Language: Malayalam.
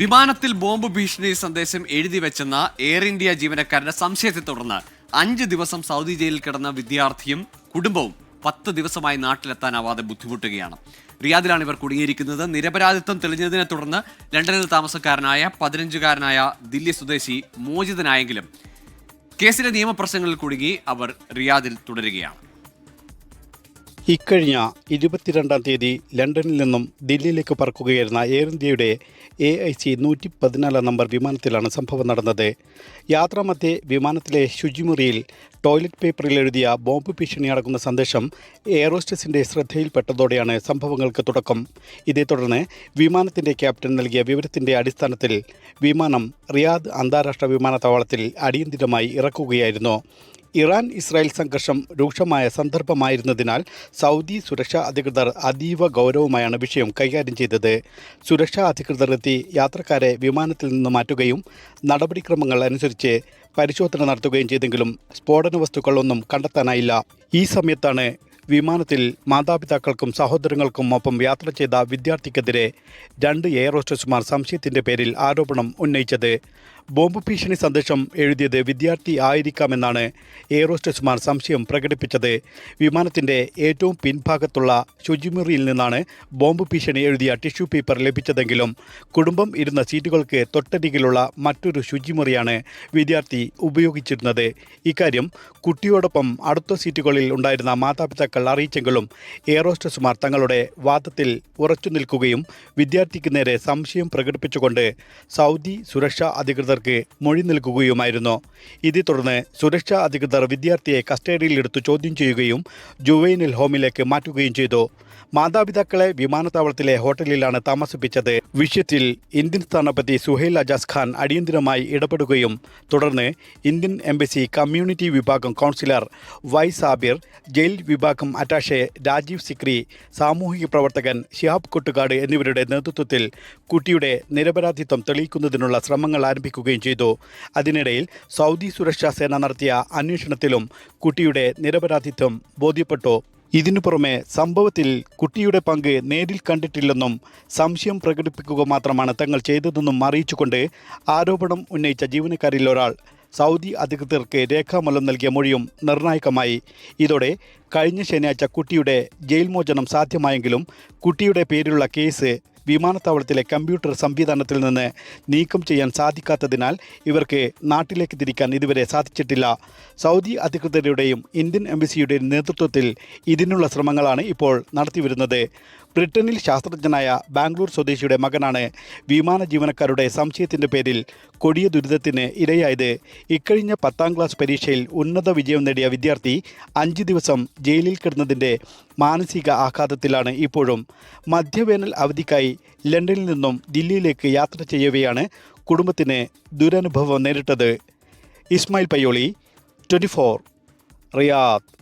വിമാനത്തിൽ ബോംബ് ഭീഷണി സന്ദേശം എഴുതി വെച്ചെന്ന എയർ ഇന്ത്യ ജീവനക്കാരുടെ സംശയത്തെ തുടർന്ന് അഞ്ച് ദിവസം സൗദി ജയിലിൽ കിടന്ന വിദ്യാർത്ഥിയും കുടുംബവും പത്ത് ദിവസമായി നാട്ടിലെത്താനാവാതെ ബുദ്ധിമുട്ടുകയാണ്. റിയാദിലാണ് ഇവർ കുടുങ്ങിയിരിക്കുന്നത്. നിരപരാധിത്വം തെളിഞ്ഞതിനെ തുടർന്ന് ലണ്ടനിൽ താമസക്കാരനായ പതിനഞ്ചുകാരനായ ദില്ലി സ്വദേശി മോചിതനായെങ്കിലും കേസിലെ നിയമപ്രശ്നങ്ങളിൽ കുടുങ്ങി അവർ റിയാദിൽ തുടരുകയാണ്. ഇക്കഴിഞ്ഞ ഇരുപത്തിരണ്ടാം തീയതി ലണ്ടനിൽ നിന്നും ദില്ലിയിലേക്ക് പറക്കുകയായിരുന്ന എയർ ഇന്ത്യയുടെ എ ഐ സി നൂറ്റി പതിനാലാം നമ്പർ വിമാനത്തിലാണ് സംഭവം നടന്നത്. യാത്രാമധ്യേ വിമാനത്തിലെ ശുചിമുറിയിൽ ടോയ്ലറ്റ് പേപ്പറിൽ എഴുതിയ ബോംബ് ഭീഷണി അടക്കുന്ന സന്ദേശം എയറോസ്റ്റസിന്റെ ശ്രദ്ധയിൽപ്പെട്ടതോടെയാണ് സംഭവങ്ങൾക്ക് തുടക്കം. ഇതേ തുടർന്ന് വിമാനത്തിന്റെ ക്യാപ്റ്റൻ നൽകിയ വിവരത്തിന്റെ അടിസ്ഥാനത്തിൽ വിമാനം റിയാദ് അന്താരാഷ്ട്ര വിമാനത്താവളത്തിൽ അടിയന്തിരമായി ഇറക്കുകയായിരുന്നു. ഇറാൻ ഇസ്രായേൽ സംഘർഷം രൂക്ഷമായ സന്ദർഭമായിരുന്നതിനാൽ സൗദി സുരക്ഷാ അധികൃതർ അതീവ ഗൗരവമായാണ് വിഷയം കൈകാര്യം ചെയ്തത്. സുരക്ഷാ അധികൃതർ എത്തി യാത്രക്കാരെ വിമാനത്തിൽ നിന്ന് മാറ്റുകയും നടപടിക്രമങ്ങൾ അനുസരിച്ച് പരിശോധന നടത്തുകയും ചെയ്തെങ്കിലും സ്ഫോടന വസ്തുക്കളൊന്നും കണ്ടെത്താനായില്ല. ഈ സമയത്താണ് വിമാനത്തിൽ മാതാപിതാക്കൾക്കും സഹോദരങ്ങൾക്കും ഒപ്പം യാത്ര ചെയ്ത വിദ്യാർത്ഥിക്കെതിരെ രണ്ട് എയർ ഹോസ്റ്റസുമാർ സംശയത്തിന്റെ പേരിൽ ആരോപണം ഉന്നയിച്ചത്. ബോംബ് ഭീഷണി സന്ദേശം എഴുതിയത് വിദ്യാർത്ഥി ആയിരിക്കാമെന്നാണ് എയർ ഹോസ്റ്റസുമാർ സംശയം പ്രകടിപ്പിച്ചത്. വിമാനത്തിന്റെ ഏറ്റവും പിൻഭാഗത്തുള്ള ശുചിമുറിയിൽ നിന്നാണ് ബോംബ് ഭീഷണി എഴുതിയ ടിഷ്യൂ പേപ്പർ ലഭിച്ചതെങ്കിലും കുടുംബം ഇരുന്ന സീറ്റുകൾക്ക് തൊട്ടരികിലുള്ള മറ്റൊരു ശുചിമുറിയാണ് വിദ്യാർത്ഥി ഉപയോഗിച്ചിരുന്നത്. ഇക്കാര്യം കുട്ടിയോടൊപ്പം അടുത്ത സീറ്റുകളിൽ ഉണ്ടായിരുന്ന മാതാപിതാക്കൾ അറിയിച്ചെങ്കിലും എയർ ഹോസ്റ്റസുമാർ തങ്ങളുടെ വാദത്തിൽ ഉറച്ചു നിൽക്കുകയും വിദ്യാർത്ഥിക്ക് നേരെ സംശയം പ്രകടിപ്പിച്ചുകൊണ്ട് സൗദി സുരക്ഷാ അധികൃതർക്ക് മൊഴി നൽകുകയുമായിരുന്നു. ഇതേ തുടർന്ന് സുരക്ഷാ അധികൃതർ വിദ്യാർത്ഥിയെ കസ്റ്റഡിയിലെടുത്ത് ചോദ്യം ചെയ്യുകയും ജുവൈനൽ ഹോമിലേക്ക് മാറ്റുകയും ചെയ്തു. മാതാപിതാക്കളെ വിമാനത്താവളത്തിലെ ഹോട്ടലിലാണ് താമസിപ്പിച്ചത്. വിഷയത്തിൽ ഇന്ത്യൻ സ്ഥാനപതി സുഹൈൽ അജാസ് ഖാൻ അടിയന്തിരമായി ഇടപെടുകയും തുടർന്ന് ഇന്ത്യൻ എംബസി കമ്മ്യൂണിറ്റി വിഭാഗം കൗൺസിലർ വൈ സാബിർ ജയിൽ വിഭാഗം അറ്റാഷെ രാജീവ് സിക്രി സാമൂഹിക പ്രവർത്തകൻ ഷിഹാബ് കൊട്ടുകാട് എന്നിവരുടെ നേതൃത്വത്തിൽ കുട്ടിയുടെ നിരപരാധിത്വം തെളിയിക്കുന്നതിനുള്ള ശ്രമങ്ങൾ ആരംഭിക്കുകയും ചെയ്തു. അതിനിടയിൽ സൗദി സുരക്ഷാ സേന നടത്തിയ അന്വേഷണത്തിലും കുട്ടിയുടെ നിരപരാധിത്വം ബോധ്യപ്പെട്ടു. ഇതിനു പുറമെ സംഭവത്തിൽ കുട്ടിയുടെ പങ്ക് നേരിൽ കണ്ടിട്ടില്ലെന്നും സംശയം പ്രകടിപ്പിക്കുക മാത്രമാണ് തങ്ങൾ ചെയ്തതെന്നും അറിയിച്ചുകൊണ്ട് ആരോപണം ഉന്നയിച്ച ജീവനക്കാരിൽ ഒരാൾ സൗദി അധികൃതർക്ക് രേഖാമൂലം നൽകിയ മൊഴിയും നിർണായകമായി. ഇതോടെ കഴിഞ്ഞ ശനിയാഴ്ച കുട്ടിയുടെ ജയിൽ മോചനം സാധ്യമായെങ്കിലും കുട്ടിയുടെ പേരിലുള്ള കേസ് വിമാനത്താവളത്തിലെ കമ്പ്യൂട്ടർ സംവിധാനത്തിൽ നിന്ന് നീക്കം ചെയ്യാൻ സാധിക്കാത്തതിനാൽ ഇവർക്ക് നാട്ടിലേക്ക് തിരിക്കാൻ ഇതുവരെ സാധിച്ചിട്ടില്ല. സൗദി അധികൃതരുടെയും ഇന്ത്യൻ എംബസിയുടെയും നേതൃത്വത്തിൽ ഇതിനുള്ള ശ്രമങ്ങളാണ് ഇപ്പോൾ നടത്തിവരുന്നത്. ബ്രിട്ടനിൽ ശാസ്ത്രജ്ഞനായ ബാംഗ്ലൂർ സ്വദേശിയുടെ മകനാണ് വിമാന ജീവനക്കാരുടെ സംശയത്തിന്റെ പേരിൽ കൊടിയ ദുരിതത്തിന് ഇരയായത്. ഇക്കഴിഞ്ഞ പത്താം ക്ലാസ് പരീക്ഷയിൽ ഉന്നത വിജയം നേടിയ വിദ്യാർത്ഥി അഞ്ച് ദിവസം ജയിലിൽ കിടന്നതിന്റെ മാനസിക ആഘാതത്തിലാണ് ഇപ്പോഴും. മധ്യവേനൽ അവധിക്കായി ലണ്ടനിൽ നിന്നും ദില്ലിയിലേക്ക് യാത്ര ചെയ്യവെയാണ് കുടുംബത്തിന് ദുരനുഭവം നേരിട്ടത്. Ismail Payyoli twenty four Riyadh.